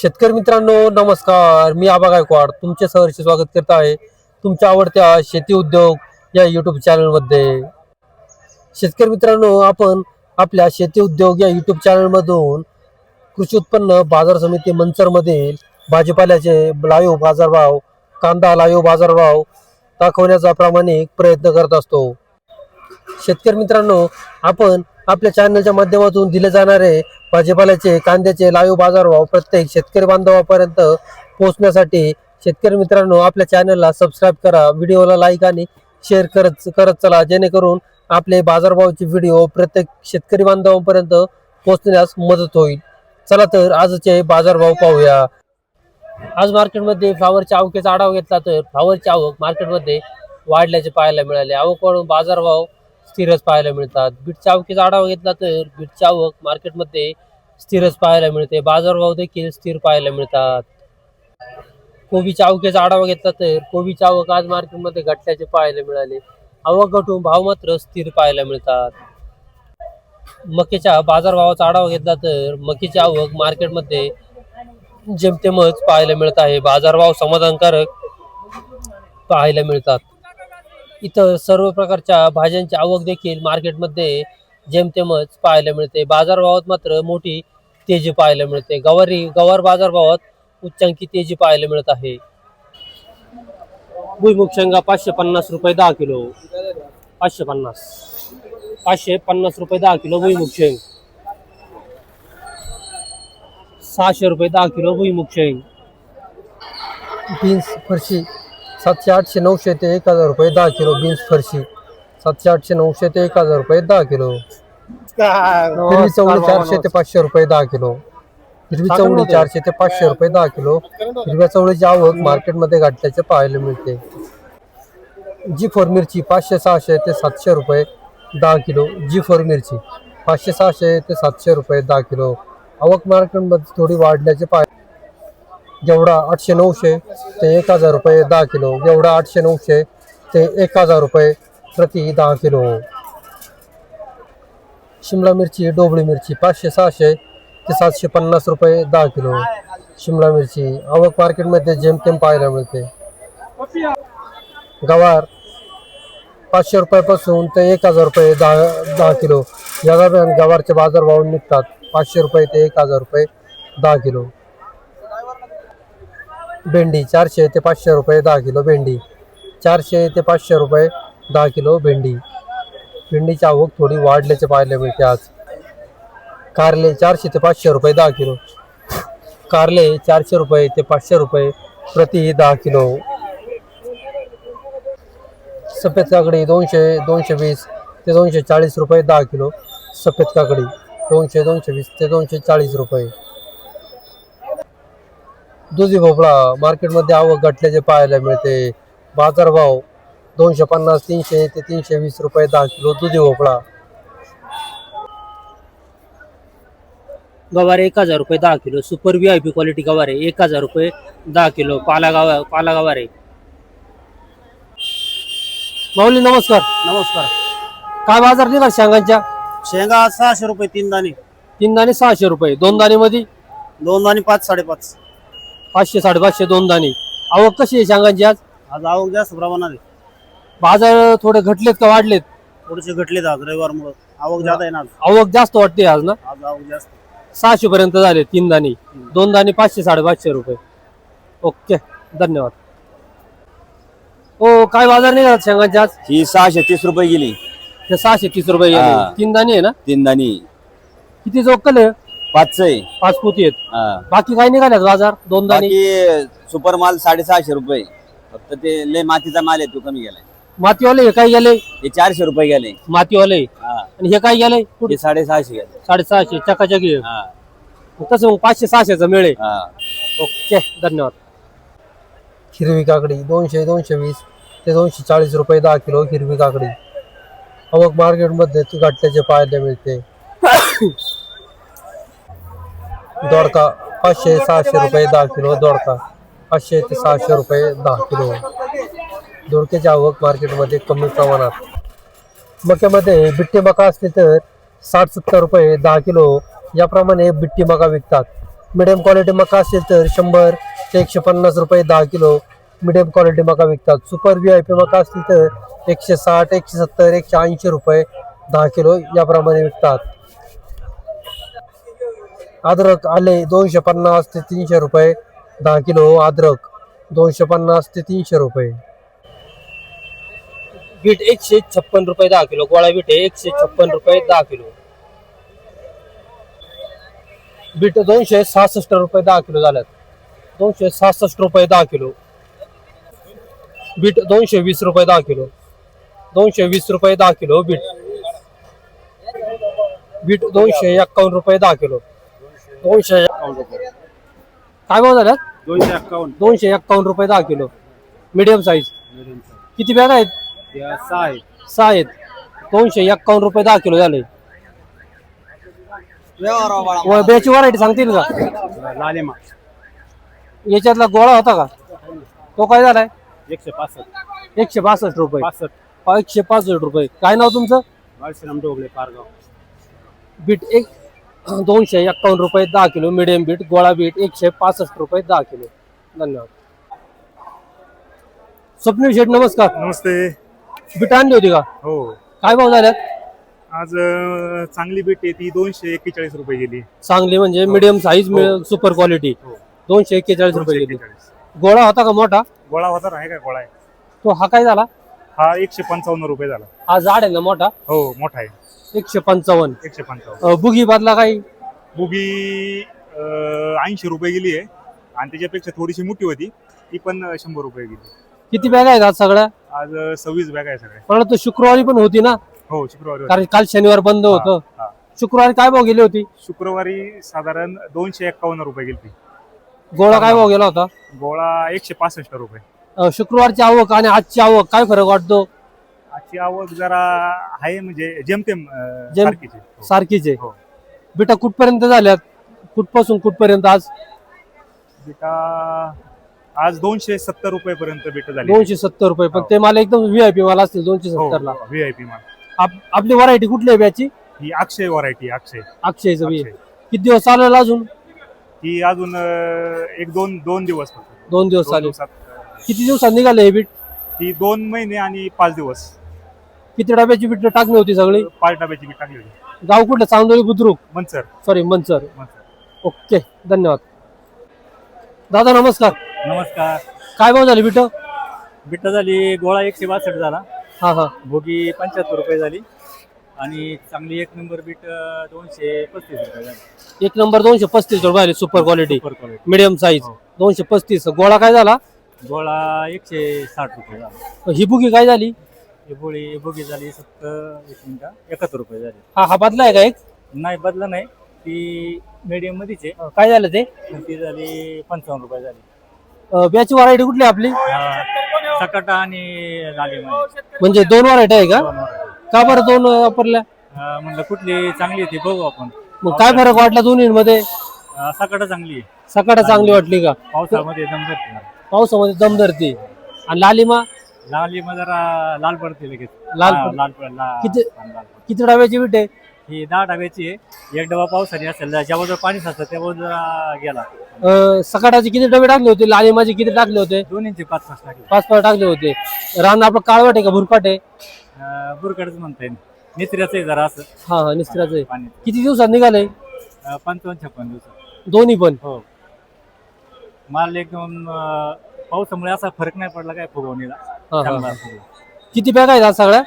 शेतकरी मित्रांनो नमस्कार. मी आबा गायकवाड. तुमचे सहर्ष स्वागत करत आहे तुमच्या आवडत्या शेती उद्योग या यूट्यूब चॅनलमध्ये शेतकरी मित्रांनो आपण आपल्या शेती उद्योग या यूट्यूब चॅनलमधून कृषी उत्पन्न बाजार समिती मंचरमधील भाजीपाल्याचे लाईव्ह बाजारभाव कांदा लाईव्ह बाजारभाव दाखवण्याचा प्रामाणिक प्रयत्न करत असतो. शेतकरी मित्रांनो आपण आपल्या चॅनलच्या माध्यमातून दिले जाणारे भाजीपाल्याचे कांद्याचे लाईव्ह बाजारभाव प्रत्येक शेतकरी बांधवापर्यंत पोहोचण्यासाठी शेतकरी मित्रांनो आपल्या चॅनलला सबस्क्राईब करा. व्हिडिओला लाईक आणि शेअर करत करत चला. जेणेकरून आपले बाजारभावाचे व्हिडिओ प्रत्येक शेतकरी बांधवांपर्यंत पोहोचण्यास मदत होईल. चला तर आजचे बाजारभाव पाहूया. आज मार्केटमध्ये फ्लावरच्या आवकेचा आढावा घेतला तर फ्लावरची आवक मार्केटमध्ये वाढल्याचे पाहायला मिळाले. आवक वाढून बाजारभाव स्थिरच पाहायला मिळतात. बीटच्या आवकीचा आढावा घेतला तर बीटची आवक मार्केटमध्ये स्थिरच पाहायला मिळते. बाजारभाव देखील स्थिर पाहायला मिळतात. कोबीच्या आवकेचा आढावा घेतला तर कोबीची आवक आज मार्केटमध्ये घटल्याचे पाहायला मिळाले. आवक घटून भाव मात्र स्थिर पाहायला मिळतात. मकेच्या बाजारभावाचा आढावा घेतला तर मकीची आवक मार्केटमध्ये जेमतेमच पाहायला मिळत आहे. बाजारभाव समाधानकारक पाहायला मिळतात. इथं सर्व प्रकारच्या भाज्यांची आवक देखील मार्केटमध्ये जेमतेमच पाहायला मिळते. बाजारभावात मात्र मोठी तेजी पाहायला मिळते. गवारी गवार बाजारभावात उच्चांकी तेजी पाहायला मिळत आहे. भुईमुग शेंगा पाचशे पन्नास रुपये दहा किलो. पाचशे पन्नास. पाचशे पन्नास रुपये दहा किलो भुईमुग शेंग. सहाशे रुपये दहा किलो भुईमुग शेंग. बीन्स फरशी. सातशे आठशे नऊशे ते एक हजार रुपये दहा किलो बीन्स फरशी. सातशे आठशे नऊशे ते एक हजार रुपये दहा किलो. हिरवी चवळी चारशे ते पाचशे रुपये दहा किलो. हिरवी चवळी चारशे ते पाचशे रुपये दहा किलो. हिरव्या चवळीची आवक मार्केटमध्ये गाठल्याचे पाहायला मिळते. जी फोर मिरची पाचशे सहाशे ते सातशे रुपये दहा किलो. जी फोर मिरची पाचशे सहाशे ते सातशे रुपये दहा किलो. आवक मार्केटमध्ये थोडी वाढल्याचे पाहाय जेवढा आठशे नऊशे ते एक हजार रुपये दहा किलो जेवढा आठशे नऊशे ते एक हजार रुपये प्रति दहा किलो. शिमला मिरची डोबळी मिरची पाचशे सहाशे ते सातशे पन्नास रुपये दहा किलो. शिमला मिरची आवक मार्केटमध्ये जेमतेम पाहायला मिळते. गवार पाचशे रुपयापासून ते एक हजार रुपये दहा दहा किलो. या दरम्यान गवारचे बाजारभाव निघतात पाचशे रुपये ते एक हजार रुपये दहा किलो. भेंडी चारशे ते पाचशे रुपये दहा किलो भेंडी. चारशे ते पाचशे रुपये दहा किलो भेंडी. भेंडीची आवक थोडी वाढल्याचे पाहायला मिळते आज. कारले चारशे ते पाचशे रुपये दहा किलो. कारले चारशे रुपये ते पाचशे रुपये प्रति दहा किलो. सफेद काकडी दोनशे दोनशे वीस ते दोनशे चाळीस रुपये दहा किलो सफेद काकडी. दोनशे दोनशे वीस ते दोनशे चाळीस रुपये. दुधी भोपळा मार्केटमध्ये आवक घटल्याचे पाहायला मिळते. बाजारभाव दोनशे पन्नास तीनशे ते तीनशे वीस रुपये दहा किलो दुधी भोपळा गवारे एक हजार रुपये दहा kilo. Super V I P quality Gaware एक हजार रुपये दहा किलो. पाला गावा पाला गवारे. माऊली नमस्कार. नमस्कार. काय बाजार निघाल शेंगांच्या? शेंगा सहाशे रुपये तीन दाणे. तीन दाणे सहाशे रुपये. दोन दाणे मध्ये दोन दाणे पाच साडेपाच. पाचशे साडेपाचशे दोन दाणे. आवक कशी आहे शेंगांची आज? आज आवक जास्त प्रमाणात आहे. बाजार थोडे घटलेत का वाढलेत? थोडेसे घटलेत आज रविवार मुळे आवक जादा आहे ना आज? आवक जास्त वाटते आज ना? आज आवक जास्त सहाशे पर्यंत झाले तीन दाणे. दोन दाणे पाचशे साडेपाचशे रुपये. ओके धन्यवाद. हो काय बाजार निघाला शेंगांचे आज? ही सहाशे तीस रुपये गेली. हे सहाशे तीस रुपये गेले. हा. तीन दाणे आहे ना? तीन दाणी. किती चौकल आहे पाचशे आहे. पाच पोती आहेत. हा. बाकी काय निघाल्यात बाजार? दोन दाणे बाकी सुपर माल साडेसहाशे रुपये. फक्त ते लय मातीचा माल आहे तो कमी गेलाय. मातीवाले हे काय गेले? हे चारशे रुपये गेले. मातीवाले. हा. आणि हे काय गेले? हे साडेसहाशे गेले. साडेसहाशे चकाचकी. आहे. हा. तसं मग पाचशे सहाशेचा मेळ आहे हा. ओके धन्यवाद. हिरवी काकडी दोनशे दोनशे वीस ते दोनशे चाळीस रुपये दहा किलो हिरवी काकडी. आवक मार्केटमध्ये ती घाटल्याचे पाहायला मिळते. दोडका. पाचशे सहाशे रुपये दहा किलो दोडका. पाचशे ते सहाशे रुपये दहा किलो. दोडक्याची आवक मार्केटमध्ये कमी प्रमाणात. मक्यामध्ये बिट्टी मका असते तर साठ सत्तर रुपये दहा किलो. याप्रमाणे बिट्टी मका विकतात. मिडियम क्वालिटी मका असेल तर शंभर ते एकशे पन्नास रुपये दहा किलो. मिडियम क्वालिटी मका विकतात. सुपर व्ही आय पी मका असतील तर एकशे साठ एकशे सत्तर एकशे ऐंशी रुपये दहा किलो याप्रमाणे विकतात. अद्रक आले दोनशे पन्नास ते तीनशे रुपये. दहा किलो अद्रक दोनशे पन्नास ते तीनशे रुपये. बीट एकशे छप्पन रुपये दहा किलो गोळा बीट आहे एकशे छप्पन रुपये दहा किलो. बीट दोनशे सहासष्ट रुपये दहा किलो झाल्यात. दोनशे सहासष्ट रुपये दहा किलो. बीट दोनशे वीस रुपये दहा किलो. दोनशे वीस रुपये दहा किलो बीट. बीट दोनशे एक्कावन्न रुपये दहा किलो. दोनशे काय भाव झाल्यात? दोनशे एक्कावन्न. दोनशे एक्कावन्न रुपये दहा किलो. मिडियम साईज किती बॅग आहेत? सहा आहे सहा आहेत. दोनशे एक्कावन्न रुपये दहा किलो झाले. व ब्याची व्हरायटी सांगतील का? लालिमा. याच्यातला गोळा होता का? तो काय झालाय? एकशे पासष्ट. एकशे बासष्ट रुपये. पासष्ट. पा- एकशे पासष्ट रुपये. काय नाव तुमचं? बाळशीराम डोबळे पारगाव. बीट एक दोनशे एक्कावन्न रुपये दहा किलो मिडियम बीट गोळा बीट एकशे पासष्ट रुपये दहा किलो. धन्यवाद. स्वप्नील शेठ नमस्कार. नमस्ते. बीट आणली होती का? हो. काय भाव झाल्यात? आज अं, चांगली बीट आहे ती दोनशे एक्केचाळीस रुपये गेली. चांगली म्हणजे मिडियम साईज सुपर क्वालिटी हो. दोनशे एक्केचाळीस रुपये गेली. गोळा होता का मोठा? गोळा होता आहे का गोळा आहे? तो हा काय झाला? हा एकशे पंचावन्न रुपये झाला. हा झाड आहे ना मोठा? हो मोठा आहे. एकशे पंचावन्न. एकशे पंचावन्न. अं, बुगी बदला काही? बुगी ऐंशी रुपये गेली आहे. आणि त्याच्यापेक्षा थोडीशी मोठी होती. ती पण अं, शंभर रुपये गेली. किती बॅग आहेत आज सगळ्या? आज अं, सव्वीस बॅग आहे सगळे मला तर शुक्रवारी पण होती ना? हो शुक्रवारी होती. कारण काल शनिवार बंद होतं. हा, हा. शुक्रवारी काय भाव गेली होती? शुक्रवारी साधारण दोनशे एक्कावन्न रुपये गेली गोळा काय भाव गेला होता? गोळा एकशे पासष्ट रुपये. अं, शुक्रवारची आवक आणि आजची आवक काय फरक वाटतो? आजची आवक जरा आहे म्हणजे जेमतेम अं, जेम- सारखीच. आहे. हो. सारखीच. आहे हो. बेटा कुठपर्यंत झाल्यात? कुठपासून कुठपर्यंत आज? बिटा आज दोनशे सत्तर रुपये पर्यंत बिट झाली. दोनशे सत्तर रुपये. पण हो. ते मला एकदम व्हीआयपी मला असतील दोनशे सत्तर ला व्ही आय पी माल. आप- आपली व्हरायटी कुठली आहे ब्याची? ही अक्षय व्हरायटी अक्षय. अक्षयचं बी. अक्षय. किती दिवस चालेल अजून? ही अजून अं, एक दोन दोन दिवस फक्त. दोन दिवस दोन चालेल दिवसात अं, किती दिवसात निघाले हे बीट? ही दोन महिने आणि पाच दिवस. किती डब्याची बीट टाकली होती सगळी? पाच डब्याची बीट टाकली होती. गाव कुठलं? चांदोली बुद्रुक? मनसर. सॉरी मनसर. मनसर. ओके धन्यवाद. दादा नमस्कार. नमस्कार. काय भाव झाले बीट बिट्ट झाली गोळा एकशे बासष्ट झाला. हा हा. भोगी पंच्याहत्तर रुपये झाली. आणि चांगली एक नंबर बीट अं, दोनशे पस्तीस रुपये झाली. एक नंबर दोनशे पस्तीस रुपये आले super quality super quality medium size हो. दोनशे पस्तीस. गोळा काय झाला? गोळा एकशे साठ रुपये झाला. ही बुकी काय झाली? ही बोळी भोगी झाली सत्तर एक मिनिटं एकाहत्तर रुपये झाली. हा हा बदला आहे का एक? नाही बदला नाही. ती मीडियम मध्येच आहे. काय झालं ते? पण ती झाली पंचावन्न रुपये झाली. अं, ब्याची व्हरायटी कुठली आहे आपली? सकाटा आणि लालीमध्ये म्हणजे दोन व्हरायटी आहे का. का बरं दोन अं, वापरल्या? अं, म्हणलं कुठली चांगली ती बघू आपण. मग काय फरक वाटला दोन्हीमध्ये? अं, सकाटा चांगली आहे. सकाळ चांगली वाटली का? पावसामध्ये दम धरते पावसामध्ये दम धरते आणि लालिमा लाली जरा लाल पडते लगेच. लाल हा, लाल पड- ला- किती- लाल. किती डब्याची बीट आहे? ही दहा डब्याची आहे. एक डबा पावसाने असेल ज्याबरोबर पाणी साचतं त्याबरोबर जरा गेला. अं, सकाळचे किती डबे टाकले होते? लालिमाचे किती टाकले होते? दोन्हींचे पाच पाच टाकले. पाच पाच टाकले होते. रान आपलं काळवट आहे का? भुरपाट आहे? अं, बुरकडच म्हणता येईल आहे जरा असं. हा हा निस्त्राचं आहे. पाणी. किती दिवसात निघाले अं, पंचावन्न छप्पन दिवसात. दोन्ही पण? हो. माल एकदम अं, पावसामुळे असा फरक नाही पडला काय फुगवणीला. हा. चांगला फुगला. किती बॅग आहेत आज सगळ्या?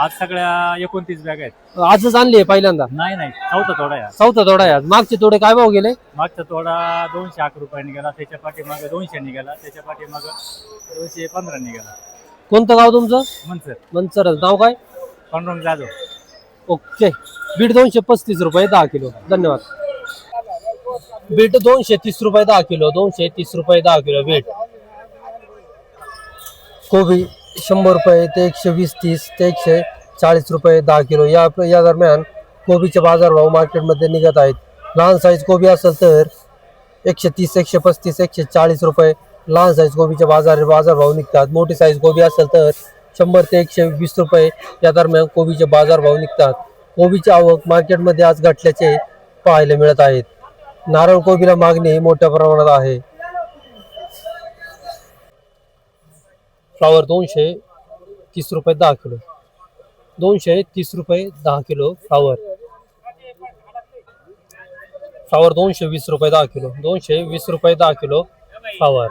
आज सगळ्या एकोणतीस बॅग आहेत. आजच आणली आहे पहिल्यांदा? नाही नाही. चौथा तोडा आहे आज. चौथा तोडा आहे आज. मागचे तोडे काय भाव गेले? मागचा तोडा दोनशे अकरा रुपये निघाला त्याच्या पाठीमागे दोनशे निघाला त्याच्या पाठीमागे दोनशे पंधरा निघाला कोणतं गाव तुमचं? मनसर. मंचर नाव काय? पांडुरंग जाधव. ओके. बीट दोनशे पस्तीस रुपये दहा किलो. धन्यवाद. बीट दोनशे तीस रुपये दहा किलो. दोनशे तीस रुपये दहा किलो बीट कोबी शंभर रुपये ते एकशे वीस तीस ते एकशे चाळीस रुपये दहा किलो. या या दरम्यान कोबीचे बाजारभाव मार्केटमध्ये निघत आहेत. लहान साईज कोबी असेल तर एकशे तीस एकशे पस्तीस एकशे चाळीस रुपये लहान साईज कोबीचे बाजार बाजारभाव निघतात. मोठी साईज कोबी असेल तर शंभर ते एकशे वीस रुपये या दरम्यान कोबीचे बाजारभाव निघतात. कोबीची आवक मार्केटमध्ये आज घटल्याचे पाहायला मिळत आहेत. नारळ कोबीला मागणी मोठ्या प्रमाणात आहे. फ्लावर दोनशे तीस रुपये दहा किलो. दोनशे तीस रुपये दहा किलो फ्लावर. फ्लावर दोनशे वीस रुपये दहा किलो. दोनशे वीस रुपये दहा किलो फ्लावर.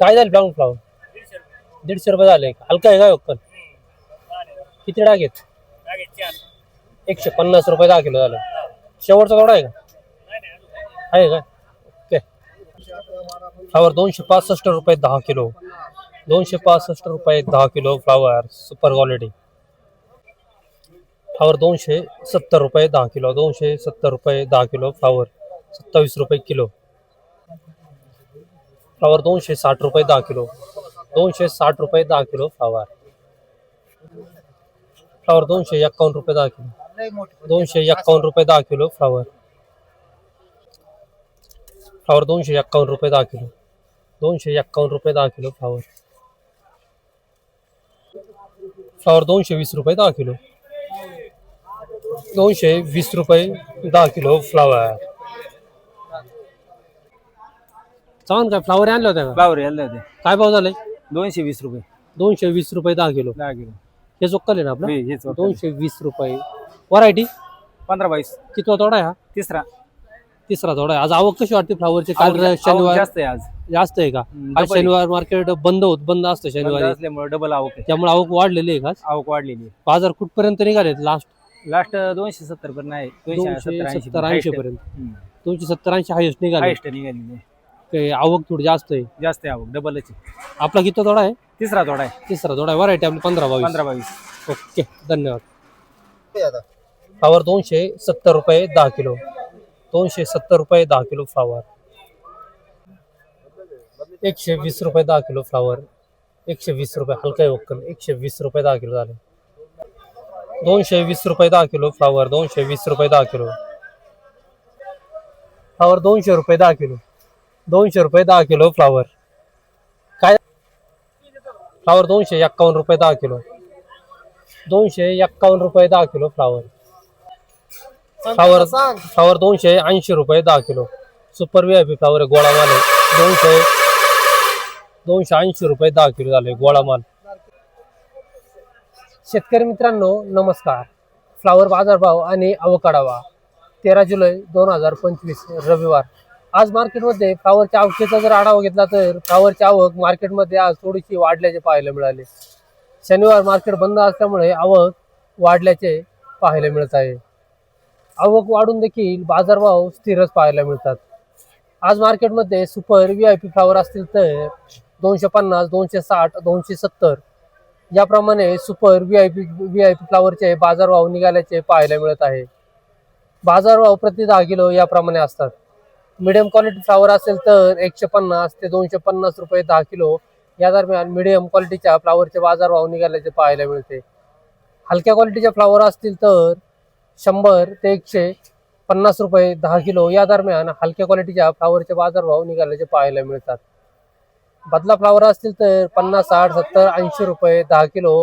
काय झालं ब्राऊन फ्लावर? दीडशे रुपये झाले. हलका आहे का पण किती डाग आहेत? एकशे पन्नास रुपये दहा किलो झालं. शेवटचा थोडा आहे का? आहे का? फ्लावर, दोनशे पासष्ट रुपये दहा किलो. दोनशे पासष्ट रुपये दहा kilo flower super quality flower दोनशे सत्तर रुपये दहा किलो, दोनशे सत्तर रुपये दहा किलो फ्लावर, सत्तावीस रुपये किलो. फ्लावर दोनशे साठ रुपये दहा किलो, दोनशे साठ रुपये दहा किलो फ्लावर. फ्लावर दोनशे एक्कावन्न रुपये दहा किलो, दोनशे एक्कावन्न रुपये दहा किलो फ्लावर. फ्लावर दोनशे एक्कावन्न रुपये दहा किलो. दोनशे एक्कावन्न रुपये दहा किलो फ्लावर. फ्लावर दोनशे वीस रुपये दहा किलो. दोनशे वीस रुपये दहा किलो फ्लावर. चालन काय फ्लावर आणले होते का? फ्लावर यायला होते. काय भाव झाले? दोनशे वीस रुपये. दोनशे वीस रुपये दहा किलो. दहा किलो. हे चोक्कल आहे ना आपलं? हेच दोनशे वीस रुपये. व्हरायटी पंधरा बावीस. कितवा तोडा आहे हा? तिसरा. तिसरा आहे. आज आवक कशी वाटते फ्लावरची? काल आवक- आवक शनिवार जास्त आहे आज. जास्त आहे का? आज double. शनिवार मार्केट बंद होत बंद असतं बंद शनिवारी. असल्यामुळे डबल आवक आहे. त्यामुळे आवक वाढलेली आहे का? आज? आवक वाढलेली आहे. बाजार कुठपर्यंत निघाले? लास्ट लास्ट दोनशे सत्तर पर्यंत आहे. दोनशे सत्तर ऐंशी पर्यंत. दोनशे सत्तर ऐंशी हायस्ट निघाले. हायस्ट निघालेली आहे. काही आवक थोडी जास्त आहे. जास्त आहे आवक. डबलच आहे. आपला किती तोडा आहे? तिसरा थोडा आहे. तिसरा तोडा आहे. व्हरायटी आपली पंधरा बावीस. पंधरा बावीस. ओके धन्यवाद. फ्लावर दोनशे सत्तर रुपये दहा किलो. दोनशे सत्तर रुपये दहा किलो फ्लावर. एकशे वीस रुपये दहा किलो फ्लावर. एकशे वीस रुपये हलका वक्कल. एकशे वीस रुपये दहा किलो झाले. दोनशे वीस रुपये दहा किलो फ्लावर. दोनशे वीस रुपये दहा किलो. फ्लावर दोनशे रुपये दहा किलो. दोनशे रुपये दहा किलो फ्लावर. काय? फ्लावर दोनशे एक्कावन्न रुपये दहा किलो. दोनशे एक्कावन्न रुपये दहा किलो फ्लावर. फ्लावर फ्लावर दोनशे ऐंशी रुपये दहा kilo. Super V I P flower आहे गोळा माल आहे. दोनशे दोनशे ऐंशी रुपये दहा किलो झाले गोळा माल. शेतकरी मित्रांनो नमस्कार. फ्लावर बाजारभाव आणि अवकाढावा तेरा जुलै दोन हजार पंचवीस रविवार. आज मार्केटमध्ये फ्लावरच्या आवकेचा जर आढावा घेतला तर फ्लावरची आवक मार्केटमध्ये आज थोडीशी वाढल्याचे पाहायला मिळाले. शनिवार मार्केट बंद असल्यामुळे आवक वाढल्याचे पाहायला मिळत आहे. आवक वाढून देखील बाजारभाव स्थिरच पाहायला मिळतात. आज मार्केटमध्ये super V I P flower असतील तर दोनशे पन्नास दोनशे साठ दोनशे सत्तर याप्रमाणे super V I P V I P फ्लावरचे बाजारभाव निघाल्याचे पाहायला मिळत आहे. बाजारभाव प्रति दहा किलो याप्रमाणे असतात. मिडियम क्वालिटी फ्लावर असेल तर एकशे पन्नास ते दोनशे पन्नास रुपये दहा किलो या दरम्यान मिडियम क्वालिटीच्या फ्लावरचे बाजारभाव निघाल्याचे पाहायला मिळते. हलक्या क्वालिटीच्या फ्लावर असतील तर शंभर ते एकशे पन्नास रुपये दहा किलो या दरम्यान हलक्या क्वालिटीच्या फ्लावरचे बाजारभाव निघाल्याचे पाहायला मिळतात. बदला फ्लावर असतील तर पन्नास साठ सत्तर ऐंशी रुपये दहा किलो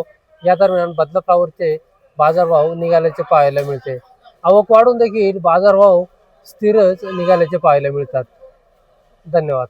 या दरम्यान बदला फ्लावरचे बाजारभाव निघाल्याचे पाहायला मिळते. आवक वाढून देखील बाजारभाव स्थिरच निघाल्याचे पाहायला मिळतात. धन्यवाद.